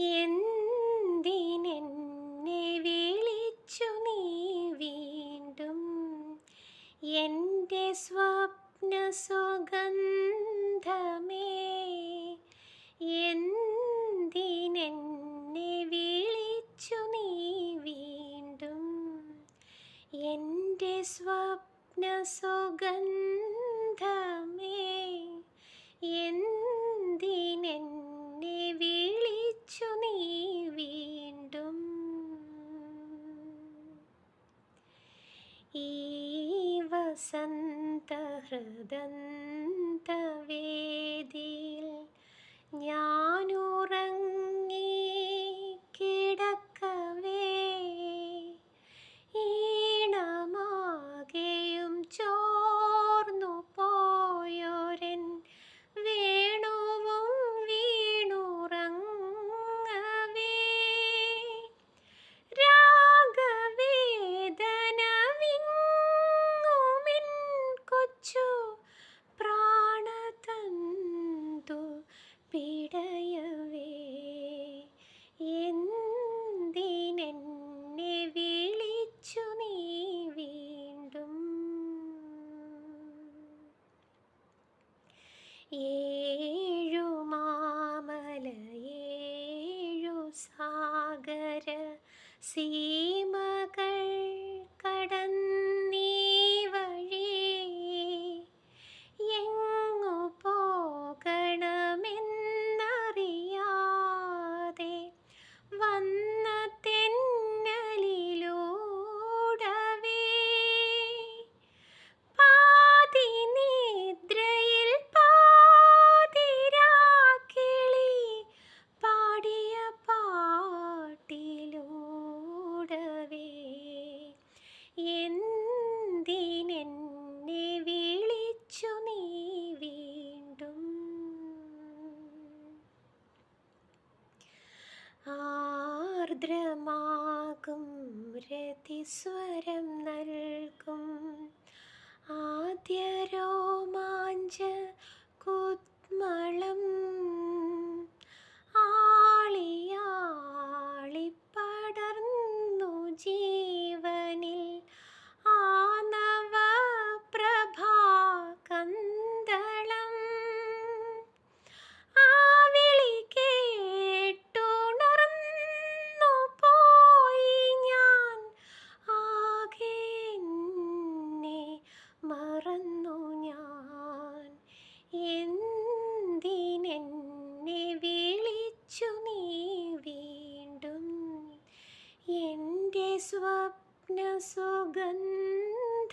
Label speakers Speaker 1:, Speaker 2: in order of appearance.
Speaker 1: എന്തിനെന്നെ വിളിച്ചു നീ വീണ്ടും? എന്റെ സ്വപ്ന സുഗന്ധമേ എന്തിനെന്നെ വിളിച്ചു നീ വീണ്ടും? എന്റെ സ്വപ്ന സുഗന്ധ വീണ്ടും ഈ വസന്തഹൃദന്തവേദിയിൽ ഞാൻ മധുരമാകും രതിസ്വരം നൽകും. ആദ്യരോ गे स्वप्न सुगन्ध